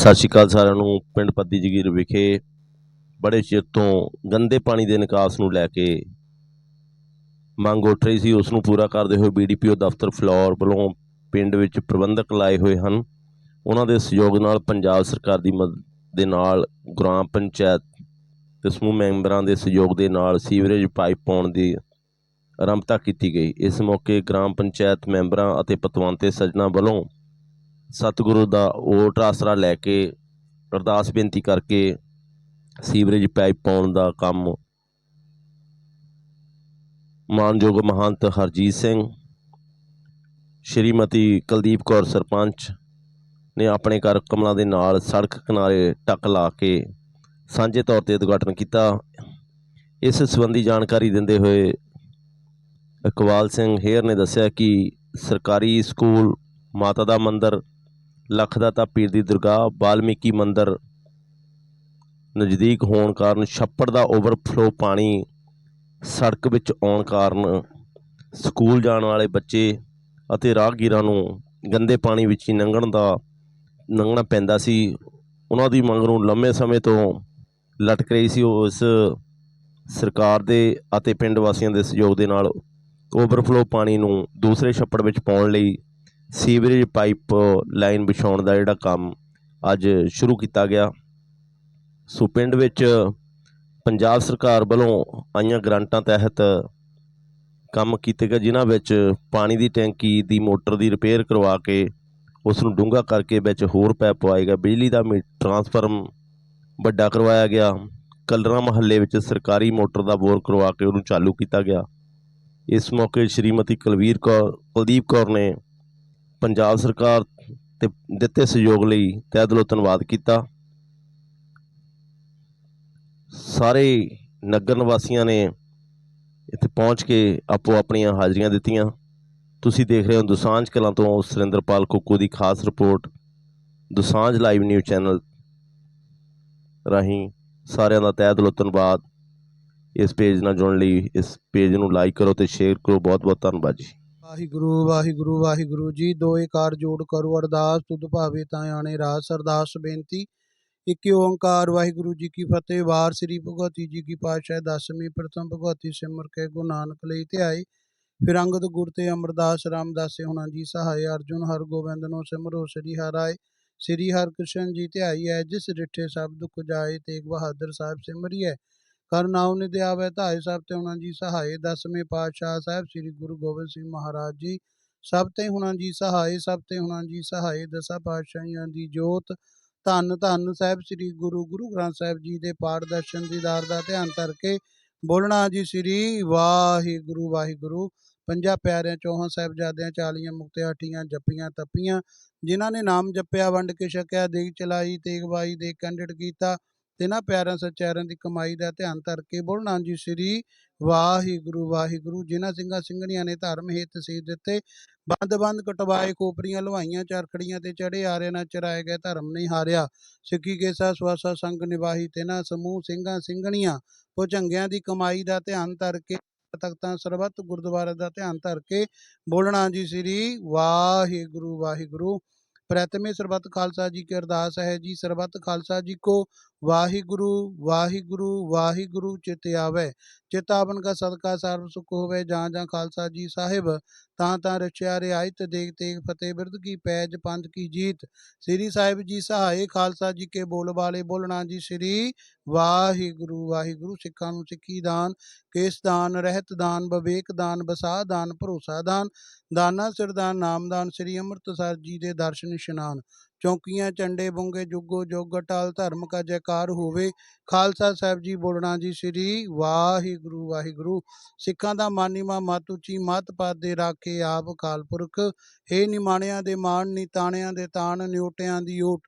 ਸਤਿ ਸ਼੍ਰੀ ਅਕਾਲ ਸਾਰਿਆਂ ਨੂੰ, ਪਿੰਡ ਪੱਦੀ ਜਗੀਰ ਵਿਖੇ ਬੜੇ ਚਿਰ ਤੋਂ ਗੰਦੇ ਪਾਣੀ ਦੇ ਨਿਕਾਸ ਨੂੰ ਲੈ ਕੇ ਮੰਗ ਉੱਠ ਰਹੀ ਸੀ। ਉਸ ਨੂੰ ਪੂਰਾ ਕਰਦੇ ਹੋਏ ਬੀਡੀਪੀਓ ਦਫ਼ਤਰ ਫਲੋਰ ਵੱਲੋਂ ਪਿੰਡ ਵਿੱਚ ਪ੍ਰਬੰਧਕ ਲਾਏ ਹੋਏ ਹਨ। ਉਹਨਾਂ ਦੇ ਸਹਿਯੋਗ ਨਾਲ ਪੰਜਾਬ ਸਰਕਾਰ ਦੀ ਮਦਦ ਦੇ ਨਾਲ ਗ੍ਰਾਮ ਪੰਚਾਇਤ ਤੇ ਸਮੂਹ ਮੈਂਬਰਾਂ ਦੇ ਸਹਿਯੋਗ ਦੇ ਨਾਲ ਸੀਵਰੇਜ ਪਾਈਪ ਪਾਉਣ ਦੀ ਆਰੰਭਤਾ ਕੀਤੀ ਗਈ। ਇਸ ਮੌਕੇ ਗ੍ਰਾਮ ਪੰਚਾਇਤ ਮੈਂਬਰਾਂ ਅਤੇ ਪਤਵੰਤੇ ਸੱਜਣਾ ਵੱਲੋਂ ਸਤਿਗੁਰੂ ਦਾ ਓਟ ਆਸਰਾ ਲੈ ਕੇ ਅਰਦਾਸ ਬੇਨਤੀ ਕਰਕੇ ਸੀਵਰੇਜ ਪਾਈਪ ਪਾਉਣ ਦਾ ਕੰਮ ਮਾਨਯੋਗ ਮਹੰਤ ਹਰਜੀਤ ਸਿੰਘ, ਸ਼੍ਰੀਮਤੀ ਕੁਲਦੀਪ ਕੌਰ ਸਰਪੰਚ ਨੇ ਆਪਣੇ ਘਰ ਕਮਲਾਂ ਦੇ ਨਾਲ ਸੜਕ ਕਿਨਾਰੇ ਟੱਕ ਲਾ ਕੇ ਸਾਂਝੇ ਤੌਰ ਤੇ ਉਦਘਾਟਨ ਕੀਤਾ। ਇਸ ਸੰਬੰਧੀ ਜਾਣਕਾਰੀ ਦਿੰਦੇ ਹੋਏ ਇਕਬਾਲ ਸਿੰਘ ਹੇਰ ਨੇ ਦੱਸਿਆ ਕਿ ਸਰਕਾਰੀ ਸਕੂਲ ਮਾਤਾ ਦਾ ਮੰਦਿਰ ਲਖਦਾਤਾ ਪੀਰ ਦੀ ਦਰਗਾਹ ਬਾਲਮੀਕੀ ਮੰਦਰ ਨਜ਼ਦੀਕ ਹੋਣ ਕਾਰਨ ਛੱਪੜ ਦਾ ਓਵਰਫਲੋ ਪਾਣੀ ਸੜਕ ਵਿੱਚ ਆਉਣ ਕਾਰਨ ਸਕੂਲ ਜਾਣ ਵਾਲੇ ਬੱਚੇ ਅਤੇ ਰਾਹਗੀਰਾਂ ਨੂੰ ਗੰਦੇ ਪਾਣੀ ਵਿੱਚ ਹੀ ਲੰਘਣ ਦਾ ਲੰਘਣਾ ਪੈਂਦਾ ਸੀ। ਉਹਨਾਂ ਦੀ ਮੰਗ ਨੂੰ ਲੰਮੇ ਸਮੇਂ ਤੋਂ ਲਟਕ ਰਹੀ ਸੀ ਉਸ ਸਰਕਾਰ ਦੇ ਅਤੇ ਪਿੰਡ ਵਾਸੀਆਂ ਦੇ ਸਹਿਯੋਗ ਦੇ ਨਾਲ। ਓਵਰਫਲੋ ਪਾਣੀ ਨੂੰ ਦੂਸਰੇ ਛੱਪੜ ਵਿੱਚ ਪਾਉਣ ਲਈ ਸੀਵਰੇਜ ਪਾਈਪ ਲਾਈਨ ਵਿਛਾਉਣ ਦਾ ਜਿਹੜਾ ਕੰਮ ਅੱਜ ਸ਼ੁਰੂ ਕੀਤਾ ਗਿਆ। ਸੋ ਪਿੰਡ ਵਿੱਚ ਪੰਜਾਬ ਸਰਕਾਰ ਵੱਲੋਂ ਆਈਆਂ ਗ੍ਰਾਂਟਾਂ ਤਹਿਤ ਕੰਮ ਕੀਤੇ ਗਏ, ਜਿਨ੍ਹਾਂ ਵਿੱਚ ਪਾਣੀ ਦੀ ਟੈਂਕੀ ਦੀ ਮੋਟਰ ਦੀ ਰਿਪੇਅਰ ਕਰਵਾ ਕੇ ਉਸ ਨੂੰ ਡੂੰਘਾ ਕਰਕੇ ਵਿੱਚ ਹੋਰ ਪੈਪ ਪਵਾਇਆ ਗਏ। ਬਿਜਲੀ ਦਾ ਮੀ, ਟਰਾਂਸਫਾਰਮ ਵੱਡਾ ਕਰਵਾਇਆ ਗਿਆ। ਕਲਰਾਂ ਮਹੱਲੇ ਵਿੱਚ ਸਰਕਾਰੀ ਮੋਟਰ ਦਾ ਬੋਰ ਕਰਵਾ ਕੇ ਉਹਨੂੰ ਚਾਲੂ ਕੀਤਾ ਗਿਆ। ਇਸ ਮੌਕੇ ਸ਼੍ਰੀਮਤੀ ਕੁਲਵੀਰ ਕੌਰ, ਕੁਲਦੀਪ ਕੌਰ ਨੇ ਪੰਜਾਬ ਸਰਕਾਰ ਤੇ ਦਿੱਤੇ ਸਹਿਯੋਗ ਲਈ ਤਹਿ ਦਿਲੋਂ ਧੰਨਵਾਦ ਕੀਤਾ। ਸਾਰੇ ਨਗਰ ਨਿਵਾਸੀਆਂ ਨੇ ਇੱਥੇ ਪਹੁੰਚ ਕੇ ਆਪੋ ਆਪਣੀਆਂ ਹਾਜ਼ਰੀਆਂ ਦਿੱਤੀਆਂ। ਤੁਸੀਂ ਦੇਖ ਰਹੇ ਹੋ ਦੁਸਾਂਝ ਕਲਾਂ ਤੋਂ ਸੁਰਿੰਦਰਪਾਲ ਕੁੱਕੂ ਦੀ ਖਾਸ report, Dosanjh live news channel ਰਾਹੀਂ ਸਾਰਿਆਂ ਦਾ ਤਹਿ ਦਿਲੋਂ ਧੰਨਵਾਦ। ਇਸ ਪੇਜ ਨਾਲ ਜੁੜਨ ਲਈ ਇਸ ਪੇਜ ਨੂੰ ਲਾਈਕ ਕਰੋ ਤੇ ਸ਼ੇਅਰ ਕਰੋ। ਬਹੁਤ ਬਹੁਤ ਧੰਨਵਾਦ ਜੀ। ਵਾਹਿਗੁਰੂ ਵਾਹਿਗੁਰੂ ਵਾਹਿਗੁਰੂ ਜੀ, ਦੋਏ ਏਕਾਰ ਜੋੜ ਕਰੋ, ਅਰਦਾਸ ਤੁਧ ਭਾਵੇ ਤਾਂ ਆਣੇ ਰਾਸ। ਅਰਦਾਸ, ਬੇਨਤੀ, ਇਕ ਓੰਕਾਰ, ਵਾਹਿਗੁਰੂ ਜੀ ਕੀ ਫਤਿਹ। ਵਾਰ ਸ੍ਰੀ ਭਗਵਤੀ ਜੀ ਕੀ ਪਾਤਸ਼ਾਹ, ਦਸਵੀਂ ਪ੍ਰਥਮ ਭਗਵਤੀ ਸਿਮਰ ਕੇ ਗੁਰੂ ਨਾਨਕ ਲਈ ਧਿਆਏ। ਫਿਰ ਅੰਗਦ ਗੁਰ ਤੇ ਅਮਰਦਾਸ, ਰਾਮਦਾਸੇ ਹੁਣਾ ਜੀ, ਸਹਾਇ ਅਰਜੁਨ, ਹਰਗੋਬਿੰਦ ਨੂੰ ਸਿਮਰੋ ਸ੍ਰੀ ਹਰਾਏ ਸ੍ਰੀ ਹਰਿਕ੍ਰਿਸ਼ਨ ਜੀ, ਧਿਆਈ ਹੈ, ਜਿਸ ਰਿਠੇ ਸਭ ਦੁਖ ਜਾਏ, ਤੇਗ ਬਹਾਦਰ ਸਾਹਿਬ ਸਿਮਰਿਐ ਕਰ ਨਾਉ ਨਿਧਿ ਸਭ ਤੇ ਹੁਣਾਂ ਜੀ ਸਹਾਏ। ਦਸਵੇਂ ਪਾਤਸ਼ਾਹ ਸਾਹਿਬ ਸ੍ਰੀ ਗੁਰੂ ਗੋਬਿੰਦ ਸਿੰਘ ਮਹਾਰਾਜ ਜੀ, ਸਭ ਤੇ ਹੁਣਾਂ ਜੀ ਸਹਾਏ, ਸਭ ਤੇ ਹੁਣਾਂ ਜੀ ਸਹਾਏ ਦਸਾਂ ਪਾਤਸ਼ਾਹੀਆਂ ਦੀ ਜੋਤ। ਧੰਨ ਧੰਨ ਸਾਹਿਬ ਸ੍ਰੀ ਗੁਰੂ ਗੁਰੂ ਗ੍ਰੰਥ ਸਾਹਿਬ ਜੀ ਦੇ ਪਾਠ ਦਰਸ਼ਨ ਦੀਦਾਰ ਦਾ ਧਿਆਨ ਕਰਕੇ ਬੋਲਣਾ ਜੀ ਸ੍ਰੀ ਵਾਹਿਗੁਰੂ ਵਾਹਿਗੁਰੂ। ਪੰਜਾਂ ਪਿਆਰਿਆਂ, ਚੌਹਾਂ ਸਾਹਿਬਜ਼ਾਦਿਆਂ ਚਾਲੀਆਂ ਮੁਕਤਿਆਂ ਹੱਟੀਆਂ ਜੱਪੀਆਂ, ਤੱਪੀਆਂ, ਜਿਨ੍ਹਾਂ ਨੇ ਨਾਮ ਜਪਿਆ, ਵੰਡ ਕੇ ਛਕਿਆ, ਦੇਗ ਚਲਾਈ, ਤੇਗ ਬਾਈ ਦੇ ਕੰਡਿਟ ਕੀਤਾ। ਤਿਨਾਂ ਪਿਆਰਿਆਂ ਸਚਿਆਰਿਆਂ ਦੀ ਕਮਾਈ ਦਾ ਧਿਆਨ ਧਰ ਕੇ ਬੋਲਣਾ ਜੀ, ਸ੍ਰੀ ਵਾਹਿਗੁਰੂ ਵਾਹਿਗੁਰੂ, ਜਿਨ੍ਹਾਂ ਸਿੰਘਾਂ ਸਿੰਘਣੀਆਂ ਨੇ ਧਰਮ ਹਿੱਤ ਸੀ ਦਿੱਤੇ, ਬੰਦ ਬੰਦ ਕਟਵਾਏ ਕੋਪਰੀਆਂ ਲਵਾਈਆਂ, ਚਰਖੜੀਆਂ ਤੇ ਚੜੇ ਆਰੇ ਨਾਲ ਚਰਾਏ ਗਏ, ਧਰਮ ਨਹੀਂ ਹਾਰਿਆ। ਸਿੱਖੀ ਕੇਸਾ, ਸਵਾਸਾ, ਸੰਗ ਨਿਵਾਹੀ ਤਿਨਾਂ ਸਮੂਹ ਸਿੰਘਾਂ ਸਿੰਘਣੀਆਂ, ਉਹ ਚੰਗਿਆਂ ਦੀ ਕਮਾਈ ਦਾ ਧਿਆਨ ਧਰ ਕੇ, ਤਖਤਾਂ ਸਰਬੱਤ ਗੁਰਦੁਆਰੇ ਦਾ ਧਿਆਨ ਧਰ ਕੇ ਬੋਲਣਾ ਜੀ, ਸ੍ਰੀ ਵਾਹਿਗੁਰੂ ਵਾਹਿਗੁਰੂ। ਪ੍ਰਤਮੇ ਸਰਬੱਤ ਖਾਲਸਾ ਜੀ ਕੀ ਅਰਦਾਸ ਹੈ ਜੀ, ਸਰਬੱਤ ਖਾਲਸਾ ਜੀ ਕੋ ਵਾਹਿਗੁਰੂ ਵਾਹਿਗੁਰੂ ਵਾਹਿਗੁਰੂ, ਚਿਤ ਆਵੇ। ਚਿਤਾਵਨ ਕਾ ਸਦਕਾ ਸਰਬ ਸੁਖ ਹੋਵੇ, ਜਾਂ ਜਾਂ ਖਾਲਸਾ ਜੀ ਸਾਹਿਬ, ਤਾਂ ਤਾਂ ਰਚਿਆ ਰਿਆਇਤ ਦੇਖ ਤੇਗ ਫਤਿਹ ਬਿਰਦ ਕੀ ਪੈਜ ਪੰਥ ਕੀ ਜੀਤ। ਸ੍ਰੀ ਸਾਹਿਬ ਜੀ ਸਹਾਏ, ਖਾਲਸਾ ਜੀ ਕੇ ਬੋਲ ਵਾਲੇ ਬੋਲਣਾ ਜੀ ਸ੍ਰੀ ਵਾਹਿਗੁਰੂ ਵਾਹਿਗੁਰੂ ਸਿੱਖਾਂ ਨੂੰ ਸਿੱਖੀ ਦਾਨ, ਕੇਸ ਦਾਨ ਰਹਿਤ ਦਾਨ, ਵਿਵੇਕ ਦਾਨ ਬਸਾ ਦਾਨ, ਭਰੋਸਾ ਦਾਨ, ਦਾਨਾ ਸਿਰਦਾਨ ਨਾਮਦਾਨ ਸ੍ਰੀ ਅੰਮ੍ਰਿਤਸਰ ਜੀ ਦੇ ਦਰਸ਼ਨ ਇਸ਼ਨਾਨ। ਚੌਂਕੀਆਂ ਚੰਡੇ ਬੁੰਗੇ, ਜੁਗੋ ਜੁਗ, ਅਟਲ ਧਰਮ ਕਾ ਜੈਕਾਰ ਹੋਵੇ। ਖਾਲਸਾ ਸਾਹਿਬ ਜੀ ਬੋਲਣਾ ਜੀ ਸ੍ਰੀ ਵਾਹਿਗੁਰੂ ਵਾਹਿਗੁਰੂ। ਸਿੱਖਾਂ ਦਾ ਮਾਨੀਮਾ ਮਤ ਉੱਚੀ ਮਤ ਪਾਤ ਦੇ ਰਾਖੇ ਆਪ ਅਕਾਲ ਪੁਰਖ। ਹੇ ਨਿਮਾਣਿਆਂ ਦੇ ਮਾਣ ਨਿਤਾਣਿਆਂ ਦੇ ਤਾਣ, ਨਿਉਟਿਆਂ ਦੀ ਓਟ।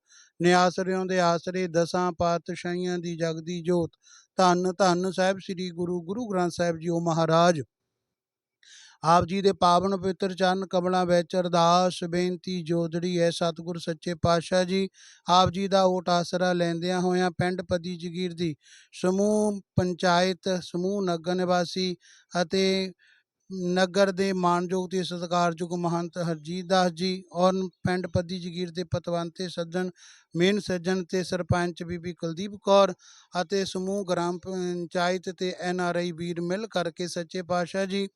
ਨਿਆਸਰਿਆਂ ਦੇ ਆਸਰੇ ਦਸਾਂ ਪਾਤਸ਼ਾਹੀਆਂ ਦੀ ਜਗਦੀ ਜੋਤ। ਧੰਨ ਧੰਨ ਸਾਹਿਬ ਸ੍ਰੀ ਗੁਰੂ ਗੁਰੂ ਗ੍ਰੰਥ ਸਾਹਿਬ ਜੀ ਉਹ ਮਹਾਰਾਜ। ਆਪ ਜੀ ਦੇ ਪਾਵਨ ਪਵਿੱਤਰ ਚਰਨ ਕਮਲਾਂ ਵਿੱਚ ਅਰਦਾਸ, ਬੇਨਤੀ, ਜੋਦੜੀ ਹੈ ਸਤਿਗੁਰ ਸੱਚੇ ਪਾਤਸ਼ਾਹ ਜੀ। ਆਪ ਜੀ ਦਾ ਓਟ ਆਸਰਾ ਲੈਂਦਿਆਂ ਹੋਇਆਂ ਪਿੰਡ ਪਦੀ ਜਗੀਰ ਦੀ ਸਮੂਹ ਪੰਚਾਇਤ, ਸਮੂਹ ਨਗਰ ਨਿਵਾਸੀ ਅਤੇ ਨਗਰ ਦੇ ਮਾਨਯੋਗ ਤੇ ਸਤਿਕਾਰਯੋਗ ਮਹੰਤ ਹਰਜੀਤ ਦਾਸ ਜੀ ਔਰ ਪਿੰਡ ਪੱਦੀ ਜਗੀਰ ਦੇ ਪਤਵੰਤੇ ਸੱਜਣ, ਮੇਨ ਸੱਜਣ ਤੇ ਸਰਪੰਚ ਬੀਬੀ ਕੁਲਦੀਪ ਕੌਰ ਅਤੇ ਸਮੂਹ ਗ੍ਰਾਮ ਪੰਚਾਇਤ ਤੇ ਐਨ ਆਰ ਆਈ ਵੀਰ ਮਿਲ ਕਰਕੇ ਸੱਚੇ ਪਾਤਸ਼ਾਹ ਜੀ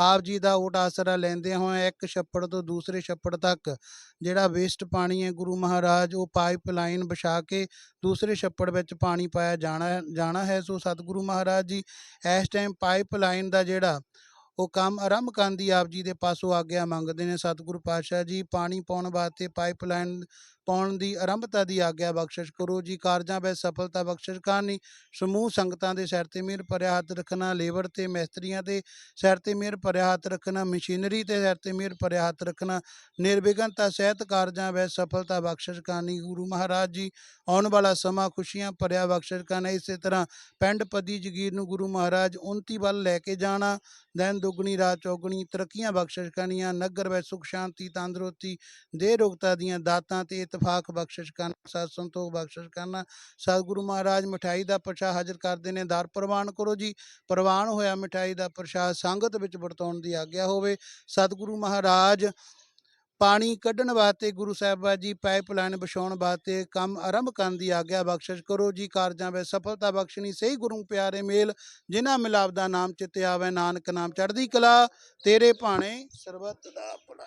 ਆਪ ਜੀ ਦਾ ਓਟ ਆਸਰਾ ਲੈਂਦੇ ਹੋਏ ਇੱਕ ਛੱਪੜ ਤੋਂ ਦੂਸਰੇ ਛੱਪੜ ਤੱਕ, ਜਿਹੜਾ ਵੇਸਟ ਪਾਣੀ ਹੈ ਗੁਰੂ ਮਹਾਰਾਜ, ਉਹ ਪਾਈਪਲਾਈਨ ਵਿਛਾ ਕੇ ਦੂਸਰੇ ਛੱਪੜ ਵਿੱਚ ਪਾਣੀ ਪਾਇਆ ਜਾਣਾ ਜਾਣਾ ਹੈ। ਸੋ ਸਤਿਗੁਰੂ ਮਹਾਰਾਜ ਜੀ, ਇਸ ਟਾਈਮ ਪਾਈਪ ਲਾਈਨ ਦਾ ਜਿਹੜਾ ਉਹ ਕੰਮ ਆਰੰਭ ਕਰਨ ਦੀ ਆਪ ਜੀ ਦੇ ਪਾਸੋਂ ਆਗਿਆ ਮੰਗਦੇ ਨੇ। ਸਤਿਗੁਰੂ ਪਾਤਸ਼ਾਹ ਜੀ, ਪਾਣੀ ਪਾਉਣ ਵਾਸਤੇ ਪਾਈਪ ਲਾਈਨ ਪਾਉਣ ਦੀ, ਆਰੰਭਤਾ ਦੀ ਆਗਿਆ ਬਖਸ਼ਿਸ਼ ਕਰੋ ਜੀ। ਕਾਰਜਾਂ ਵਿੱਚ ਸਫਲਤਾ ਬਖਸ਼ਿਸ਼ ਕਰਨੀ, ਸਮੂਹ ਸੰਗਤਾਂ ਦੇ ਸਿਰ ਤੇ ਮਿਹਰ, ਭਰਿਆ ਹੱਥ ਰੱਖਣਾ, ਲੇਬਰ ਤੇ ਮਿਸਤਰੀਆਂ ਤੇ ਸਿਰ ਤੇ ਮਿਹਰ, ਭਰਿਆ ਹੱਥ ਰੱਖਣਾ, ਮਸ਼ੀਨਰੀ ਤੇ ਸਿਰ ਤੇ ਮਿਹਰ, ਭਰਿਆ ਹੱਥ ਰੱਖਣਾ, ਨਿਰਵਿਘਨਤਾ ਸਹਿਤ ਕਾਰਜਾਂ ਵਿੱਚ ਸਫਲਤਾ ਬਖਸ਼ਿਸ਼ ਕਰਨੀ, ਗੁਰੂ ਮਹਾਰਾਜ ਜੀ, ਆਉਣ ਵਾਲਾ ਸਮਾਂ ਖੁਸ਼ੀਆਂ, ਭਰਿਆ ਬਖਸ਼ਿਸ਼ ਕਰਨਾ, ਇਸੇ ਤਰ੍ਹਾਂ ਪਿੰਡ ਪੱਦੀ ਜਗੀਰ ਨੂੰ ਗੁਰੂ ਮਹਾਰਾਜ ਉਨਤੀ ਵੱਲ ਲੈ ਕੇ ਜਾਣਾ, ਦੈਨ ਦੁੱਗਣੀ, ਰਾਤ ਚੌਗਣੀ, ਤਰੱਕੀਆਂ ਬਖਸ਼ਿਸ਼ ਕਰਨੀਆਂ, ਨਗਰ ਵਿੱਚ ਸੁਖ, ਸ਼ਾਂਤੀ, ਤੰਦਰੁਸਤੀ, ਦੇਹ ਰੋਗਤਾ ਦੀਆਂ ਦਾਤਾਂ ਤੇ ਇਤਫਾਕ ਬਖਸ਼ਿਸ਼ ਕਰਨਾ, ਸਤ ਸੰਤੋਖ ਬਖਸ਼ਿਸ਼ ਕਰਨਾ। ਸਤਿਗੁਰੂ ਮਹਾਰਾਜ ਮਠਾਈ ਦਾ ਪ੍ਰਸ਼ਾਦ ਹਾਜ਼ਰ ਕਰਦੇ ਨੇ। ਦਰ ਪ੍ਰਵਾਨ ਕਰੋ ਜੀ। ਪ੍ਰਵਾਨ ਹੋਇਆ ਮਠਾਈ ਦਾ ਪ੍ਰਸ਼ਾਦ ਸੰਗਤ ਵਿੱਚ ਵਰਤਾਉਣ ਦੀ ਆਗਿਆ ਹੋਵੇ। ਸਤਿਗੁਰੂ ਮਹਾਰਾਜ ਪਾਣੀ ਕੱਢਣ ਵਾਸਤੇ ਗੁਰੂ ਸਾਹਿਬਾ ਜੀ ਪਾਈਪਲਾਈਨ ਵਿਛਾਉਣ ਵਾਸਤੇ ਕੰਮ ਆਰੰਭ ਕਰਨ ਦੀ ਆਗਿਆ ਬਖਸ਼ਿਸ਼ ਕਰੋ ਜੀ। ਕਾਰਜਾਂ ਵਿੱਚ ਸਫਲਤਾ ਬਖਸ਼ਣੀ। ਸਹੀ ਗੁਰੂ ਪਿਆਰੇ ਮੇਲ, ਜਿਨ੍ਹਾਂ ਮਿਲਾਪ ਦਾ ਨਾਮ ਚਿੱਤੇ ਆਵੇ, ਨਾਨਕ ਨਾਮ ਚੜ੍ਹਦੀ ਕਲਾ। ਤੇਰੇ ਭਾਣੇ ਸਰਬਤ ਦਾ ਭਲਾ।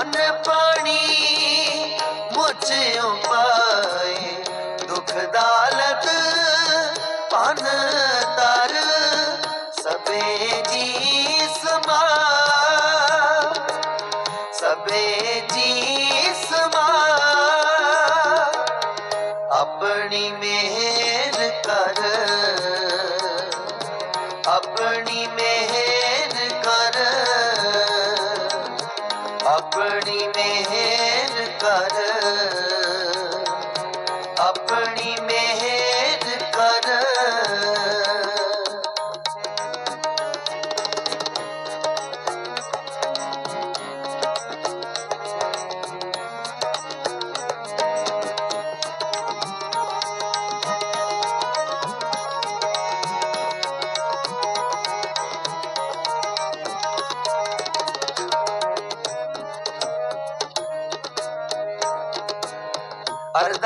ਅਨ ਪਾਣੀ ਮੁਝ ਉਪਾਏ ਦੁਖ ਦਾਲਤ ਪਨ ਤਰ, ਸਭੇ ਜੀ ਸਮਾ, ਸਭੇ ਜੀ ਸਮਾ, ਆਪਣੀ ਮਿਹਰ ਕਰ, ਆਪਣੀ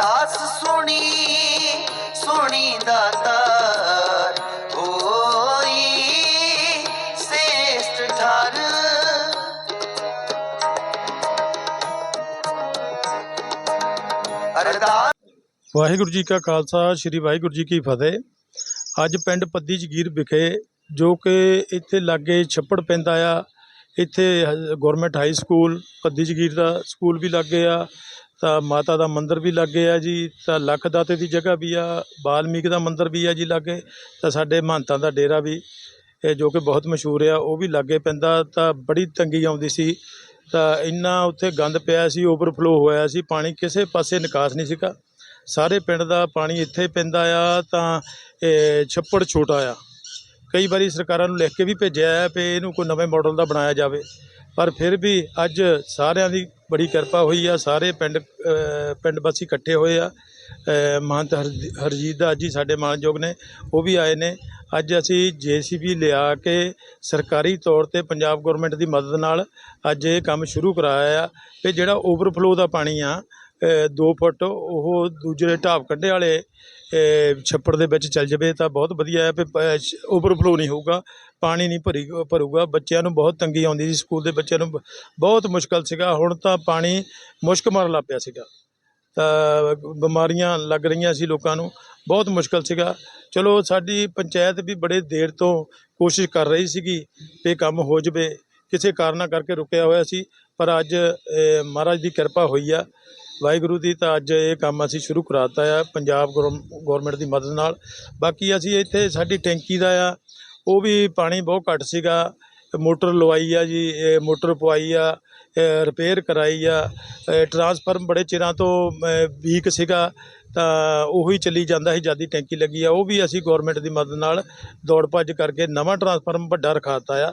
ਅਰਦਾਸ ਸੁਣੀ ਸੁਣੀ ਦਾਤਾਰ। ਹੋਈ ਸੇਸ਼ਟ ਠਾਰ। ਅਰਦਾਸ। ਵਾਹਿਗੁਰੂ ਜੀ ਕਾ ਖਾਲਸਾ, ਸ੍ਰੀ ਵਾਹਿਗੁਰੂ ਜੀ ਕੀ ਫਤਿਹ। ਅੱਜ ਪਿੰਡ ਪੱਦੀ ਜਗੀਰ ਵਿਖੇ, ਜੋ ਕਿ ਇੱਥੇ ਲਾਗੇ ਛੱਪੜ ਪੈਂਦਾ ਆ ਇੱਥੇ government high school, Paddi Jagir ਦਾ ਸਕੂਲ ਵੀ ਲਾਗੇ ਆ। ਤਾਂ ਮਾਤਾ ਦਾ ਮੰਦਿਰ ਵੀ ਲਾਗੇ ਆ ਜੀ, ਤਾਂ ਲੱਖ ਦਾਤੇ ਦੀ ਜਗ੍ਹਾ ਵੀ ਆ, ਬਾਲਮੀਕ ਦਾ ਮੰਦਿਰ ਵੀ ਆ ਜੀ ਲਾਗੇ, ਤਾਂ ਸਾਡੇ ਮਹੰਤਾਂ ਦਾ ਡੇਰਾ ਵੀ, ਇਹ ਜੋ ਕਿ ਬਹੁਤ ਮਸ਼ਹੂਰ ਆ, ਉਹ ਵੀ ਲਾਗੇ ਪੈਂਦਾ, ਤਾਂ ਬੜੀ ਤੰਗੀ ਆਉਂਦੀ ਸੀ, ਤਾਂ ਇੰਨਾ ਉੱਥੇ ਗੰਦ ਪਿਆ ਸੀ ਓਵਰਫਲੋ ਹੋਇਆ ਸੀ, ਪਾਣੀ ਕਿਸੇ ਪਾਸੇ ਨਿਕਾਸ ਨਹੀਂ ਸੀਗਾ, ਸਾਰੇ ਪਿੰਡ ਦਾ ਪਾਣੀ ਇੱਥੇ ਪੈਂਦਾ ਆ, ਤਾਂ ਇਹ ਛੱਪੜ ਛੋਟਾ ਆ, ਕਈ ਵਾਰੀ ਸਰਕਾਰਾਂ ਨੂੰ ਲਿਖ ਕੇ ਵੀ ਭੇਜਿਆ ਹੈ ਵੀ ਇਹਨੂੰ ਕੋਈ ਨਵੇਂ ਮਾਡਲ ਦਾ ਬਣਾਇਆ ਜਾਵੇ ਪਰ ਫਿਰ ਵੀ ਅੱਜ ਸਾਰਿਆਂ ਦੀ ਬੜੀ ਕਿਰਪਾ ਹੋਈ ਆ, ਸਾਰੇ ਪਿੰਡ ਪਿੰਡ ਵਾਸੀ ਇਕੱਠੇ ਹੋਏ ਆ। ਮਹੰਤ ਹਰਜੀ- ਹਰਜੀਤ ਦਾ ਜੀ ਸਾਡੇ ਮਾਨਯੋਗ ਨੇ, ਉਹ ਵੀ ਆਏ ਨੇ। ਅੱਜ ਅਸੀਂ ਜੀਸੀਬੀ ਲਿਆ ਕੇ ਸਰਕਾਰੀ ਤੌਰ ਤੇ ਪੰਜਾਬ ਗਵਰਨਮੈਂਟ ਦੀ ਮਦਦ ਨਾਲ ਅੱਜ ਇਹ ਕੰਮ ਸ਼ੁਰੂ ਕਰਾਇਆ ਆ ਵੀ ਜਿਹੜਾ ਓਵਰਫਲੋ ਦਾ ਪਾਣੀ ਆ 2 ਫੁੱਟ ਉਹ ਦੂਜੇ ਢਾਬ ਕੱਢੇ ਵਾਲੇ ਛੱਪੜ ਦੇ ਵਿੱਚ ਚੱਲ ਜਾਵੇ ਤਾਂ ਬਹੁਤ ਵਧੀਆ ਹੈ ਵੀ ਓਵਰਫਲੋ ਨਹੀਂ ਹੋਊਗਾ, ਪਾਣੀ ਨਹੀਂ ਭਰੀ, ਭਰੂਗਾ। ਬੱਚਿਆਂ ਨੂੰ ਬਹੁਤ ਤੰਗੀ ਆਉਂਦੀ ਸੀ ਸਕੂਲ ਦੇ ਬੱਚਿਆਂ ਨੂੰ ਬ- ਬਹੁਤ ਮੁਸ਼ਕਲ ਸੀਗਾ। ਹੁਣ ਤਾਂ ਪਾਣੀ ਮੁਸ਼ਕ ਮਾਰਨ ਲੱਗ ਪਿਆ ਸੀਗਾ। ਤਾਂ ਬਿਮਾਰੀਆਂ ਲੱਗ ਰਹੀਆਂ ਸੀ ਲੋਕਾਂ ਨੂੰ, ਬਹੁਤ ਮੁਸ਼ਕਲ ਸੀਗਾ। ਚਲੋ ਸਾਡੀ ਪੰਚਾਇਤ ਵੀ ਬੜੇ ਦੇਰ ਤੋਂ ਕੋਸ਼ਿਸ਼ ਕਰ ਰਹੀ ਸੀਗੀ ਕਿ ਕੰਮ ਹੋ ਜਵੇ। ਕਿਸੇ ਕਾਰਨਾਂ ਕਰਕੇ ਰੁਕਿਆ ਹੋਇਆ ਸੀ, ਪਰ ਅੱਜ ਮਹਾਰਾਜ ਦੀ ਕਿਰਪਾ ਹੋਈ ਆ। ਵਾਹਿਗੁਰੂ ਦੀ ਤਾਂ ਅੱਜ ਇਹ ਕੰਮ ਅਸੀਂ ਸ਼ੁਰੂ ਕਰਾਤਾ ਆ, ਪੰਜਾਬ ਗਵਰਨਮੈਂਟ ਦੀ ਮਦਦ ਨਾਲ। ਬਾਕੀ ਅਸੀਂ ਇੱਥੇ ਸਾਡੀ ਟੈਂਕੀ ਦਾ ਆ, ਉਹ ਵੀ ਪਾਣੀ ਬਹੁਤ ਘੱਟ ਸੀਗਾ। ਮੋਟਰ ਲਵਾਈ ਆ ਜੀ ਮੋਟਰ ਪਵਾਈ ਆ ਰਿਪੇਅਰ ਕਰਾਈ ਆ। ਟਰਾਂਸਫਾਰਮ ਬੜੇ ਚਿਰਾਂ ਤੋਂ ਵੀਕ ਸੀਗਾ, ਤਾਂ ਉਹੀ ਚੱਲੀ ਜਾਂਦਾ ਸੀ ਜਿਆਦੀ ਟੈਂਕੀ ਲੱਗੀ ਆ। ਉਹ ਵੀ ਅਸੀਂ ਗਵਰਨਮੈਂਟ ਦੀ ਮਦਦ ਨਾਲ ਦੌੜ ਭੱਜ ਕਰਕੇ ਨਵਾਂ ਟਰਾਂਸਫਾਰਮ ਵੱਡਾ ਰਖਾਤਾ ਆ।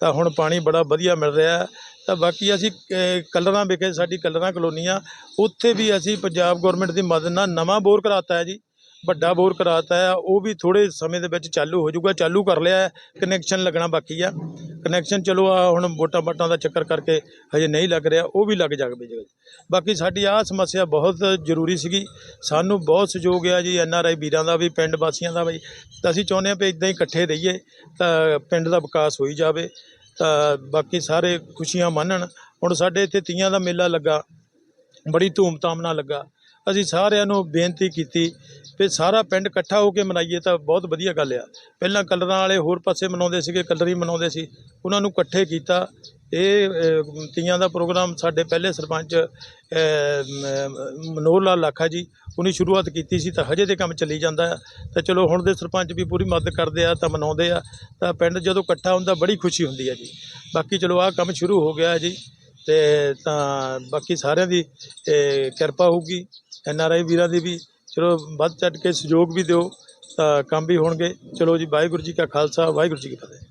ਤਾਂ ਹੁਣ ਪਾਣੀ ਬੜਾ ਵਧੀਆ ਮਿਲ ਰਿਹਾ ਤਾਂ ਬਾਕੀ ਅਸੀਂ ਅ, ਕਲਰਾਂ ਵਿਖੇ ਸਾਡੀ ਕਲਰਾਂ ਕਲੋਨੀ ਆ ਉੱਥੇ ਵੀ ਅਸੀਂ ਪੰਜਾਬ ਗਵਰਨਮੈਂਟ ਦੀ ਮਦਦ ਨਾਲ ਨਵਾਂ ਬੋਰ ਕਰਾਤਾ ਹੈ ਜੀ। ਵੱਡਾ ਬੋਰ ਕਰਾਤਾ ਹੈ, ਉਹ ਵੀ ਥੋੜੇ ਸਮੇਂ ਦੇ ਵਿੱਚ ਚਾਲੂ ਹੋ ਜਾਊਗਾ, ਚਾਲੂ ਕਰ ਲਿਆ ਹੈ ਕਨੈਕਸ਼ਨ ਲੱਗਣਾ ਬਾਕੀ ਆ। ਕਨੈਕਸ਼ਨ ਚਲੋ ਆ, ਹੁਣ ਵੋਟਾਂ ਵਾਟਾਂ ਦਾ ਚੱਕਰ ਕਰਕੇ ਹਜੇ ਨਹੀਂ ਲੱਗ ਰਿਹਾ, ਉਹ ਵੀ ਲੱਗ ਜਾਵੇ ਜੀ। ਬਾਕੀ ਸਾਡੀ ਆਹ ਸਮੱਸਿਆ ਬਹੁਤ ਜ਼ਰੂਰੀ ਸੀਗੀ, ਸਾਨੂੰ ਬਹੁਤ ਸਹਿਯੋਗ ਆ ਜੀ, ਐਨ ਆਰ ਆਈ ਵੀਰਾਂ ਦਾ ਵੀ, ਪਿੰਡ ਵਾਸੀਆਂ ਦਾ ਵੀ। ਤਾਂ ਅਸੀਂ ਚਾਹੁੰਦੇ ਹਾਂ ਵੀ ਇਦਾਂ ਹੀ ਇਕੱਠੇ ਰਹੀਏ, ਤਾਂ ਪਿੰਡ ਦਾ ਵਿਕਾਸ ਹੋਈ ਜਾਵੇ, ਤਾਂ ਬਾਕੀ ਸਾਰੇ ਖੁਸ਼ੀਆਂ ਮੰਨਣ। ਹੁਣ ਸਾਡੇ ਇੱਥੇ ਤੀਆਂ ਦਾ ਮੇਲਾ ਲੱਗਾ, ਬੜੀ ਧੂਮਧਾਮ ਨਾਲ ਲੱਗਾ। ਅਸੀਂ ਸਾਰਿਆਂ ਨੂੰ ਬੇਨਤੀ ਕੀਤੀ ਵੀ ਸਾਰਾ ਪਿੰਡ ਇਕੱਠਾ ਹੋ ਕੇ ਮਨਾਈਏ ਤਾਂ ਬਹੁਤ ਵਧੀਆ ਗੱਲ ਆ। ਪਹਿਲਾਂ ਕਲਰਾਂ ਵਾਲੇ ਹੋਰ ਪਾਸੇ ਮਨਾਉਂਦੇ ਸੀਗੇ, ਕਲਰੀ ਮਨਾਉਂਦੇ ਸੀ। ਉਹਨਾਂ ਨੂੰ ਇਕੱਠੇ ਕੀਤਾ। ਇਹ ਤੀਆਂ ਦਾ ਪ੍ਰੋਗਰਾਮ ਸਾਡੇ ਪਹਿਲੇ ਸਰਪੰਚ ਮਨੋਹਰ ਲਾਲ ਲਾਖਾ ਜੀ, ਉਹਨੇ ਸ਼ੁਰੂਆਤ ਕੀਤੀ ਸੀ ਤਾਂ ਹਜੇ ਤੇ ਕੰਮ ਚੱਲੀ ਜਾਂਦਾ ਹੈ ਤਾਂ ਚਲੋ ਹੁਣ ਦੇ ਸਰਪੰਚ ਵੀ ਪੂਰੀ ਮਦਦ ਕਰਦੇ ਆ, ਤਾਂ ਮਨਾਉਂਦੇ ਆ। ਤਾਂ ਪਿੰਡ ਜਦੋਂ ਇਕੱਠਾ ਹੁੰਦਾ ਬੜੀ ਖੁਸ਼ੀ ਹੁੰਦੀ ਹੈ ਜੀ। ਬਾਕੀ ਚਲੋ ਆਹ ਕੰਮ ਸ਼ੁਰੂ ਹੋ ਗਿਆ ਜੀ ਤੇ ਤਾਂ ਬਾਕੀ ਸਾਰਿਆਂ ਦੀ ਕਿਰਪਾ ਹੋਊਗੀ। ਐਨ ਆਰ ਆਈ ਵੀਰਾਂ ਦੀ ਵੀ ਚਲੋ ਵੱਧ ਚੜ ਕੇ ਸਹਿਯੋਗ ਵੀ ਦਿਓ ਤਾਂ ਕੰਮ ਵੀ ਹੋਣਗੇ। ਚਲੋ ਜੀ, ਵਾਹਿਗੁਰੂ ਜੀ ਕਾ ਖਾਲਸਾ, ਵਾਹਿਗੁਰੂ ਜੀ ਕੀ ਫਤਿਹ।